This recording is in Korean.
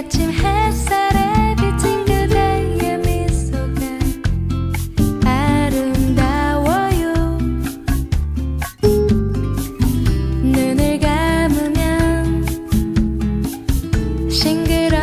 아침 햇살에 비친 그대의 미소가 아름다워요. 눈을 감으면 싱그러